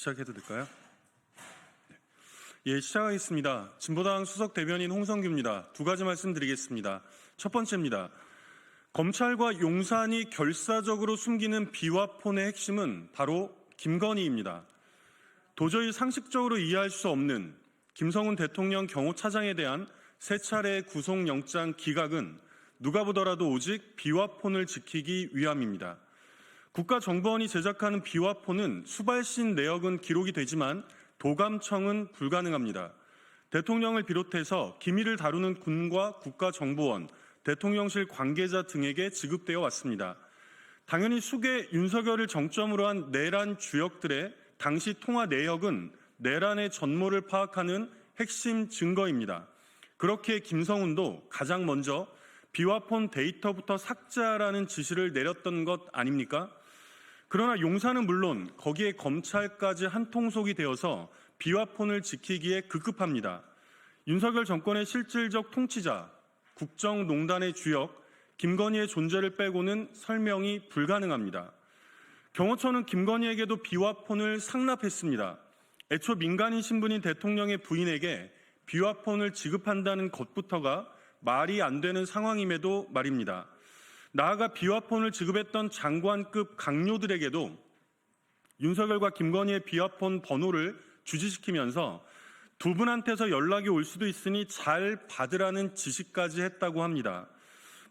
시작해도 될까요? 네. 예, 시작하겠습니다. 진보당 수석 대변인 홍성규입니다. 두 가지 말씀드리겠습니다. 첫 번째입니다. 검찰과 용산이 결사적으로 숨기는 비화폰의 핵심은 바로 김건희입니다. 도저히 상식적으로 이해할 수 없는 김성훈 대통령 경호차장에 대한 세 차례 구속영장 기각은 누가 보더라도 오직 비화폰을 지키기 위함입니다. 국가정보원이 제작하는 비화폰은 수발신 내역은 기록이 되지만 도감청은 불가능합니다. 대통령을 비롯해서 기밀을 다루는 군과 국가정보원, 대통령실 관계자 등에게 지급되어 왔습니다. 당연히 수계 윤석열을 정점으로 한 내란 주역들의 당시 통화 내역은 내란의 전모를 파악하는 핵심 증거입니다. 그렇게 김성훈도 가장 먼저 비화폰 데이터부터 삭제하라는 지시를 내렸던 것 아닙니까? 그러나 용산은 물론 거기에 검찰까지 한 통속이 되어서 비화폰을 지키기에 급급합니다. 윤석열 정권의 실질적 통치자, 국정농단의 주역, 김건희의 존재를 빼고는 설명이 불가능합니다. 경호처는 김건희에게도 비화폰을 상납했습니다. 애초 민간인 신분인 대통령의 부인에게 비화폰을 지급한다는 것부터가 말이 안 되는 상황임에도 말입니다. 나아가 비화폰을 지급했던 장관급 강요들에게도 윤석열과 김건희의 비화폰 번호를 주지시키면서 두 분한테서 연락이 올 수도 있으니 잘 받으라는 지시까지 했다고 합니다.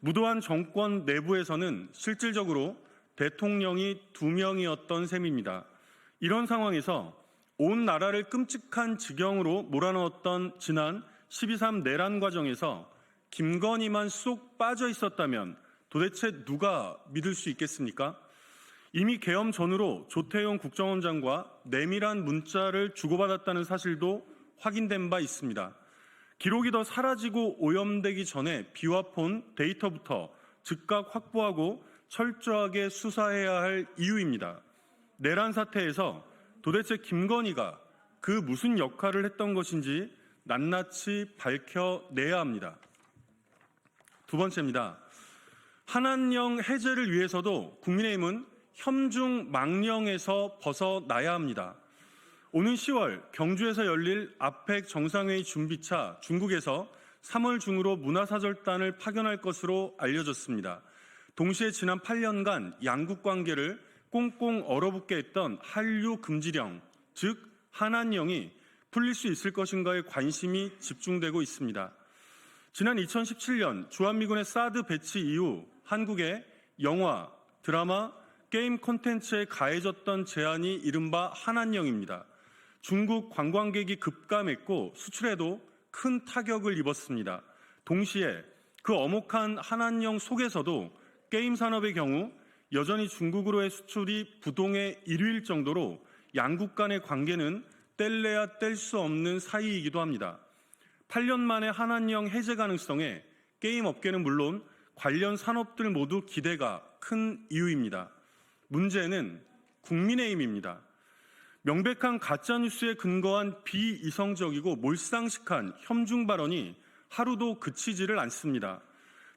무도한 정권 내부에서는 실질적으로 대통령이 두 명이었던 셈입니다. 이런 상황에서 온 나라를 끔찍한 지경으로 몰아넣었던 지난 12.3 내란 과정에서 김건희만 쏙 빠져 있었다면 도대체 누가 믿을 수 있겠습니까? 이미 계엄 전후로 조태용 국정원장과 내밀한 문자를 주고받았다는 사실도 확인된 바 있습니다. 기록이 더 사라지고 오염되기 전에 비화폰 데이터부터 즉각 확보하고 철저하게 수사해야 할 이유입니다. 내란 사태에서 도대체 김건희가 그 무슨 역할을 했던 것인지 낱낱이 밝혀내야 합니다. 두 번째입니다. 한한령 해제를 위해서도 국민의힘은 혐중 망령에서 벗어나야 합니다. 오는 10월 경주에서 열릴 아펙 정상회의 준비차 중국에서 3월 중으로 문화사절단을 파견할 것으로 알려졌습니다. 동시에 지난 8년간 양국 관계를 꽁꽁 얼어붙게 했던 한류 금지령, 즉 한한령이 풀릴 수 있을 것인가에 관심이 집중되고 있습니다. 지난 2017년 주한미군의 사드 배치 이후 한국의 영화, 드라마, 게임 콘텐츠에 가해졌던 제한이 이른바 한한령입니다. 중국 관광객이 급감했고 수출에도 큰 타격을 입었습니다. 동시에 그 어목한 한한령 속에서도 게임 산업의 경우 여전히 중국으로의 수출이 부동의 1위일 정도로 양국 간의 관계는 뗄래야 뗄 수 없는 사이이기도 합니다. 8년 만에 한한령 해제 가능성에 게임 업계는 물론 관련 산업들 모두 기대가 큰 이유입니다. 문제는 국민의힘입니다. 명백한 가짜뉴스에 근거한 비이성적이고 몰상식한 혐중 발언이 하루도 그치지를 않습니다.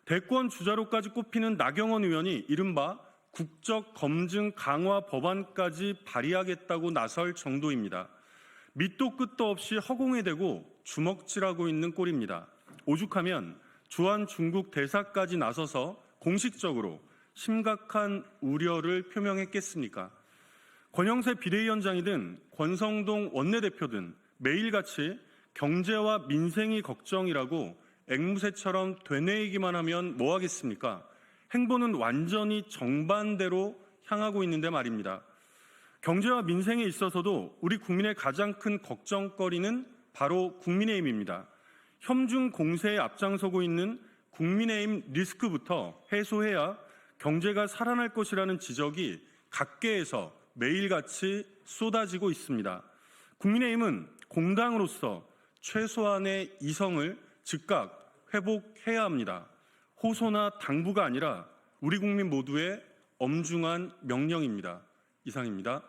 대권 주자로까지 꼽히는 나경원 의원이 이른바 국적 검증 강화 법안까지 발의하겠다고 나설 정도입니다. 밑도 끝도 없이 허공에 대고 주먹질하고 있는 꼴입니다. 오죽하면 주한 중국 대사까지 나서서 공식적으로 심각한 우려를 표명했겠습니까? 권영세 비대위원장이든 권성동 원내대표든 매일같이 경제와 민생이 걱정이라고 앵무새처럼 되뇌이기만 하면 뭐 하겠습니까? 행보는 완전히 정반대로 향하고 있는데 말입니다. 경제와 민생에 있어서도 우리 국민의 가장 큰 걱정거리는 바로 국민의힘입니다. 혐중 공세에 앞장서고 있는 국민의힘 리스크부터 해소해야 경제가 살아날 것이라는 지적이 각계에서 매일같이 쏟아지고 있습니다. 국민의힘은 공당으로서 최소한의 이성을 즉각 회복해야 합니다. 호소나 당부가 아니라 우리 국민 모두의 엄중한 명령입니다. 이상입니다.